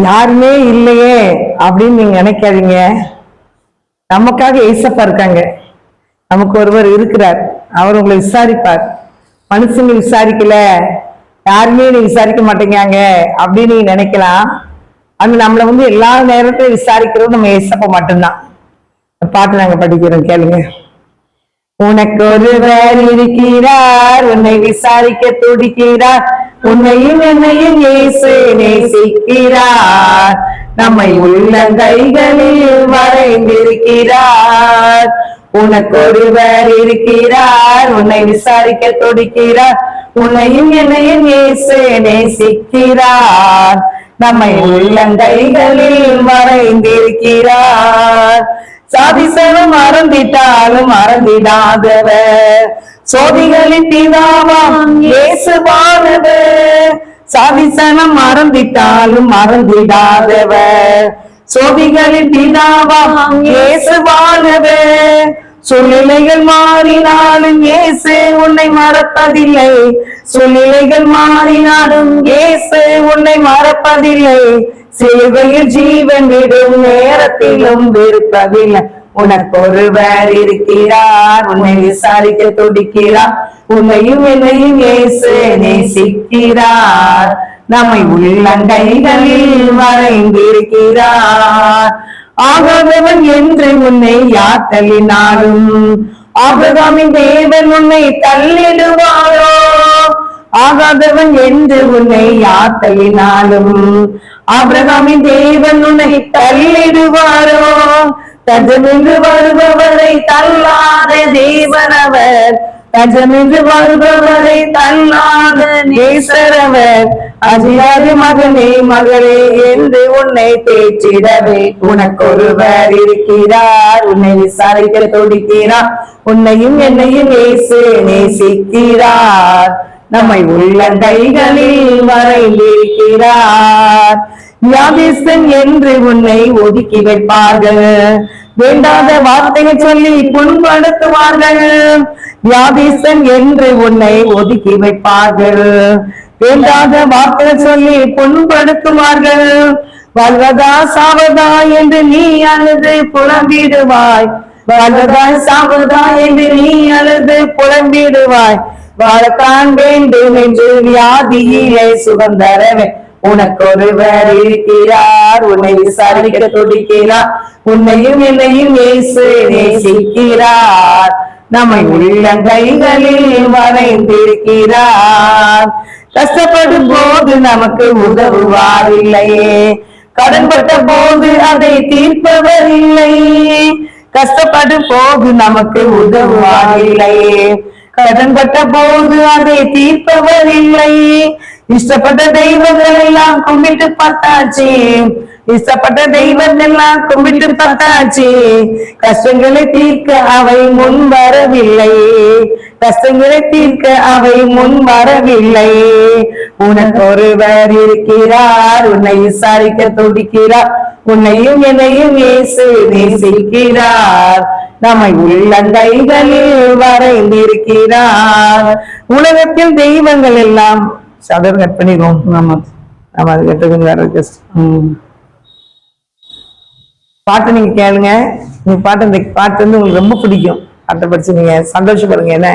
யாருமே இல்லையே அப்படின்னு நீங்க நினைக்காதீங்க. நமக்காக ஏசப்பா இருக்காங்க. நமக்கு ஒருவர் இருக்கிறார். அவர் உங்களை விசாரிப்பார். மனுஷங்க விசாரிக்கல. யாருமே நீ விசாரிக்க மாட்டேங்காங்க அப்படின்னு நீங்க நினைக்கலாம். அது நம்மளை வந்து எல்லா நேரத்திலும் விசாரிக்கிறோம் நம்ம ஏசப்ப மட்டும்தான். பாட்டு நாங்க படிக்கிறோம் கேளுங்க. உனக்கு ஒருவர் இருக்கிறார் உன்னை விசாரிக்க துடிக்கிறார். உன்னையும் என்னையும் இயேசு நேசிக்கிறார். நம்மை உள்ளங்கைகளில் வரைந்திருக்கிறார். உனக்கு ஒருவர் இருக்கிறார். உன்னை விசாரிக்க துடிக்கிறார். உன்னையும் என்னையும் இயேசு நேசிக்கிறார். நம்மை உள்ளங்கைகளில் மறைந்திருக்கிறார் சாதிசனும் மறந்திட்டாலும் மறந்திடாதவர் சோதிகளின் பிதாவாம் சவிசனம் சாதிசனம் மறந்திட்டாலும் மறந்திடாதவர். சோதிகளின் பிதாவாம் இயேசுவானவர் சூழ்நிலைகள் மாறினாலும் இயேசு உன்னை மறப்பதில்லை. சூழ்நிலைகள் மாறினாலும் இயேசு உன்னை மறப்பதில்லை. சிலுவையில் ஜீவன் விடும் நேரத்திலும் விருப்பதில்லை உனக்கு ஒருவர் இருக்கிறார். உன்னை விசாரிக்க துடிக்கிறார். உன்னையும் என்னையும் இயேசு நேசிக்கிறார். நம்மை உள்ளங்கைகளில் மறைந்திருக்கிறார் ஆகாதவன் என்று உன்னை யார் தள்ளினாலும் ஆபிரகாமின் தேவன் உன்னை தள்ளிடுவாரோ? ஆகாதவன் என்று உன்னை யார் தள்ளினாலும் ஆபிரகாமின் தேவன் உன்னை தள்ளிடுவாரோ? தஜமென்று வருபவரை தள்ளாத தேவனவர். தஜமென்று வருபவரை தள்ளாத நேசரவர். அஜியாது மகனே மகளே என்று உன்னை தேற்றிடவே உனக்கு ஒருவர் இருக்கிறார் உன்னை விசாரிக்க துடிக்கிறார். உன்னையும் என்னையும் நேசு நேசிக்கிறார். நம்மை உள்ளங்கைகளில் வரைந்திருக்கிறார் வியாதிஸ்தன் என்று உன்னை ஒதுக்கி வைப்பார்கள். வேண்டாத வார்த்தையை சொல்லி புண்படுத்துவார்கள் வியாதிஸ்தன் என்று உன்னை ஒதுக்கி வைப்பார்கள். வேண்டாத வார்த்தையை சொல்லி புண்படுத்துவார்கள் வாழ்வதா சாவதா என்று நீ அழுது புலம்பிடுவாய். வாழ்வதா சாவதா என்று நீ அழுது புலம்பிடுவாய். வாழத்தான் வேண்டும் என்று வியாதியிலே சுகந்தரவே உனக்கு ஒருவர் இருக்கிறார் உன்னை விசாரிக்க துடிக்கிறார். உன்னையும் என்னையும் இயேசு நேசிக்கிறார். நம்மை உள்ளங்கைகளில் வரைந்திருக்கிறார். கஷ்டப்படும் போது நமக்கு உதவுவார் இல்லையே கடன்பட்ட போது அதை தீர்ப்பவர் இல்லையே கஷ்டப்படும் போது நமக்கு உதவுவார் இல்லையே கடன்பட்ட போது அதை தீர்ப்பவர் இல்லையே இஷ்டப்பட்ட தெய்வங்கள் எல்லாம் கும்பிட்டு பார்த்தாச்சு. இஷ்டப்பட்ட தெய்வங்கள் எல்லாம் கும்பிட்டு பார்த்தாச்சு. கஷ்டங்களை தீர்க்க அவை முன் வரவில்லை. கஷ்டங்களை தீர்க்க அவை முன் வரவில்லை. உனக்கு ஒருவர் இருக்கிறார் உன்னை விசாரிக்க துடிக்கிறார். உன்னையும் என்னையும் இயேசு நேசிக்கிறார். நம்மை உள்ளங்கைகளில் வரைந்திருக்கிறார். உலகத்தில் தெய்வங்கள் எல்லாம் சதர் கட் பண்ணிடுவோம். ஆமா. ஆமா அது கட்டுறது வேற ஜஸ்ட் பாட்டு நீங்க கேளுங்க. இந்த பாட்டு இந்த பாட்டு வந்து உங்களுக்கு ரொம்ப பிடிக்கும். பாட்டை படிச்சு நீங்க சந்தோஷப்படுங்க என்ன?